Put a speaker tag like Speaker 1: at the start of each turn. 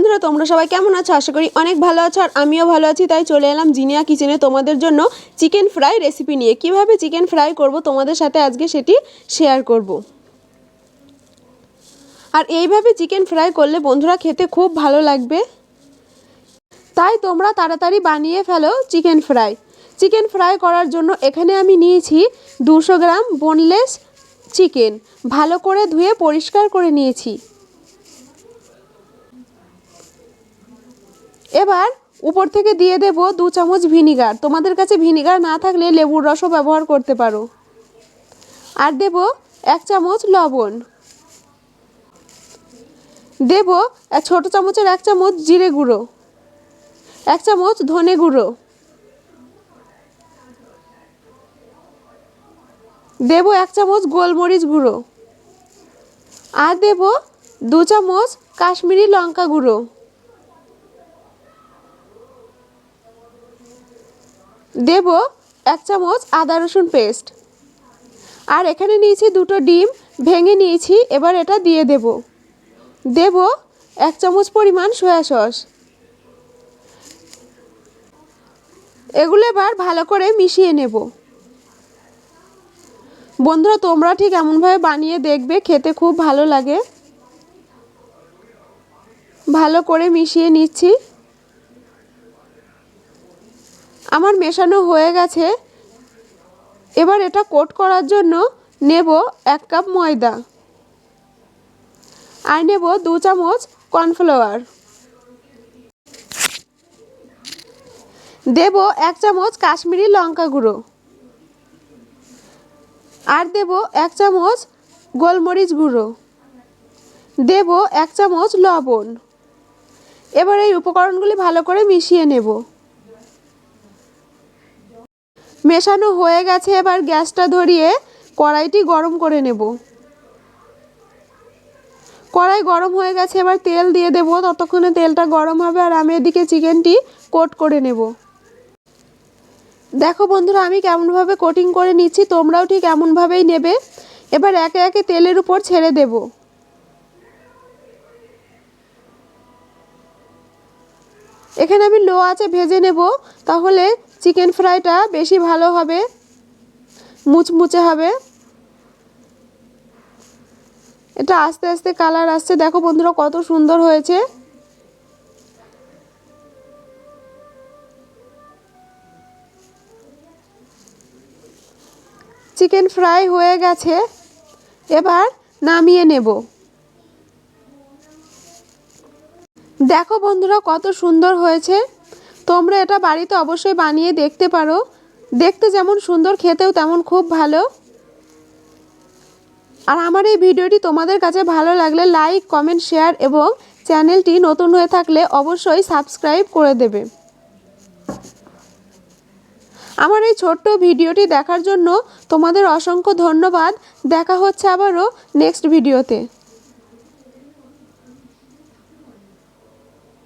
Speaker 1: বন্ধুরা, তোমরা সবাই কেমন আছো? আশা করি অনেক ভালো আছো, আর আমিও ভালো আছি। তাই চলে এলাম জিনিয়া কিচেনে তোমাদের জন্য চিকেন ফ্রাই রেসিপি নিয়ে। কীভাবে চিকেন ফ্রাই করব তোমাদের সাথে আজকে সেটি শেয়ার করব। আর এইভাবে চিকেন ফ্রাই করলে বন্ধুরা খেতে খুব ভালো লাগবে। তাই তোমরা তাড়াতাড়ি বানিয়ে ফেলো চিকেন ফ্রাই। চিকেন ফ্রাই করার জন্য এখানে আমি নিয়েছি দুশো গ্রাম বোনলেস চিকেন ভালো করে ধুয়ে পরিষ্কার করে নিয়েছি। এবার উপর থেকে দিয়ে দেব দু চামচ ভিনিগার। তোমাদের কাছে ভিনিগার না থাকলে লেবুর রসও ব্যবহার করতে পারো। আর দেব এক চামচ লবণ। দেব ছোটো চামচের এক চামচ জিরে গুঁড়ো। এক চামচ ধনে গুঁড়ো। দেব এক চামচ গোলমরিচ গুঁড়ো। আর দেব দু চামচ কাশ্মীরি লঙ্কা গুঁড়ো। দেব এক চামচ আদা রসুন পেস্ট আর এখানে নিয়েছি দুটো ডিম, ভেঙে নিয়েছি, এবার এটা দিয়ে দেব। দেব এক চামচ পরিমাণ সয়া সস। এগুলো এবার ভালো করে মিশিয়ে নেব। বন্ধুরা, তোমরা ঠিক এমনভাবে বানিয়ে দেখবে, খেতে খুব ভালো লাগে। ভালো করে মিশিয়ে নিচ্ছি। আমার মেশানো হয়ে গেছে। এবার এটা কোট করার জন্য নেব এক কাপ ময়দা। আর নেব দু চামচ কর্নফ্লাওয়ার। দেব এক চামচ কাশ্মীরি লঙ্কা গুঁড়ো। আর দেব এক চামচ গোলমরিচ গুঁড়ো। দেব এক চামচ লবণ। এবার এই উপকরণগুলি ভালো করে মিশিয়ে নেব। মেশানো হয়ে গেছে, এবার গ্যাসটা ধরিয়ে কড়াইটি গরম করে নেব। কড়াই গরম হয়ে গেছে, এবার তেল দিয়ে দেবো। ততক্ষণে তেলটা গরম হবে, আর আমি এদিকে চিকেনটি কোট করে নেব। দেখো বন্ধুরা, আমি কেমনভাবে কোটিং করে নিচ্ছি, তোমরাও ঠিক এমনভাবেই নেবে। এবার একে একে তেলের উপর ছেড়ে দেব। এখানে আমি লো আছে ভেজে নেব, তাহলে চিকেন ফ্রাইটা বেশি ভালো হবে, মুচমুচে হবে। এটা আস্তে আস্তে কালার আসছে। দেখো বন্ধুরা কত সুন্দর হয়েছে। চিকেন ফ্রাই হয়ে গেছে। এবার নামিয়ে নেব। দেখো বন্ধুরা কত সুন্দর হয়েছে। তোমরা এটা বাড়িতে অবশ্যই বানিয়ে দেখতে পারো। দেখতে যেমন সুন্দর, খেতেও তেমন খুব ভালো। আর আমার এই ভিডিওটি তোমাদের কাছে ভালো লাগলে লাইক, কমেন্ট, শেয়ার এবং চ্যানেলটি নতুন হয়ে থাকলে অবশ্যই সাবস্ক্রাইব করে দেবে। আমার এই ছোট্ট ভিডিওটি দেখার জন্য তোমাদের অসংখ্য ধন্যবাদ। দেখা হচ্ছে আবারও নেক্সট ভিডিওতে।